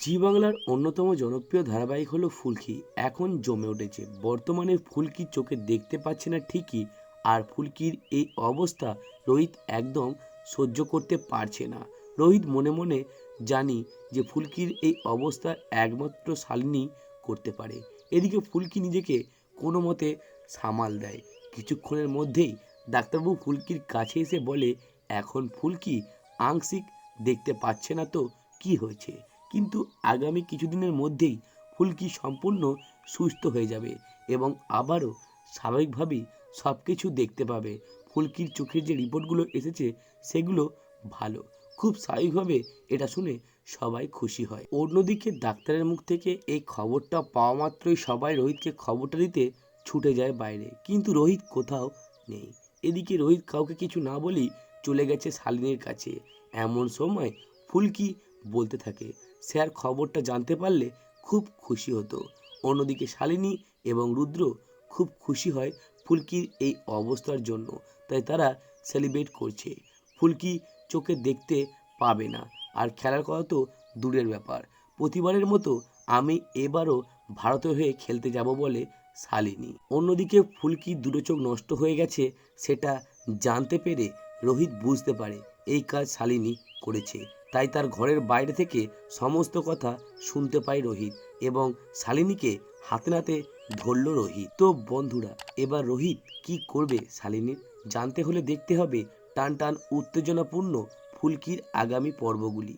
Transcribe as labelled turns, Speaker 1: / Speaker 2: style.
Speaker 1: জি বাংলার অন্যতম জনপ্রিয় ধারাবাহিক হলো ফুলকি। এখন জমে উঠেছে। বর্তমানে ফুলকি চোখে দেখতে পাচ্ছে না ঠিকই, আর ফুলকির এই অবস্থা রোহিত একদম সহ্য করতে পারছে না। রোহিত মনে মনে জানি যে ফুলকির এই অবস্থা একমাত্র শালিনী করতে পারে। এদিকে ফুলকি নিজেকে কোনো মতে সামাল দেয়। কিছুক্ষণের মধ্যেই ডাক্তারবাবু ফুলকির কাছে এসে বলে, এখন ফুলকি আংশিক দেখতে পাচ্ছে না তো, কি হয়েছে? কিন্তু আগামী কিছুদিনের মধ্যেই ফুলকি সম্পূর্ণ সুস্থ হয়ে যাবে এবং আবারও স্বাভাবিকভাবেই সব কিছু দেখতে পাবে। ফুলকির চোখের যে রিপোর্টগুলো এসেছে, সেগুলো ভালো। খুব স্বাভাবিকভাবে এটা শুনে সবাই খুশি হয়। অন্যদিকে ডাক্তারের মুখ থেকে এই খবরটা পাওয়া মাত্রই সবাই রোহিতকে খবরটা দিতে ছুটে যায় বাইরে। কিন্তু রোহিত কোথাও নেই। এদিকে রোহিত কাউকে কিছু না বলেই চলে গেছে শালিনীর কাছে। এমন সময় ফুলকি বলতে থাকে, সে আর খবরটা জানতে পারলে খুব খুশি হতো। অন্যদিকে শালিনী এবং রুদ্র খুব খুশি হয় ফুলকির এই অবস্থার জন্য, তাই তারা সেলিব্রেট করছে। ফুলকি চোখে দেখতে পাবে না, আর খেলার কথা তো দূরের ব্যাপার। প্রতিবারের মতো আমি এবারও ভারতের হয়ে খেলতে যাব বলে শালিনী। অন্যদিকে ফুলকি দুটো চোখ নষ্ট হয়ে গেছে, সেটা জানতে পেরে রোহিত বুঝতে পারে, এই কাজ শালিনী করেছে। তাই তার ঘরের বাইরে থেকে সমস্ত কথা শুনতে পায় রোহিত এবং শালিনীকে হাতে নাতে ধরল রোহিত। তো বন্ধুরা, এবার রোহিত কি করবে শালিনীর? জানতে হলে দেখতে হবে টান টান উত্তেজনাপূর্ণ ফুলকির আগামী পর্বগুলি।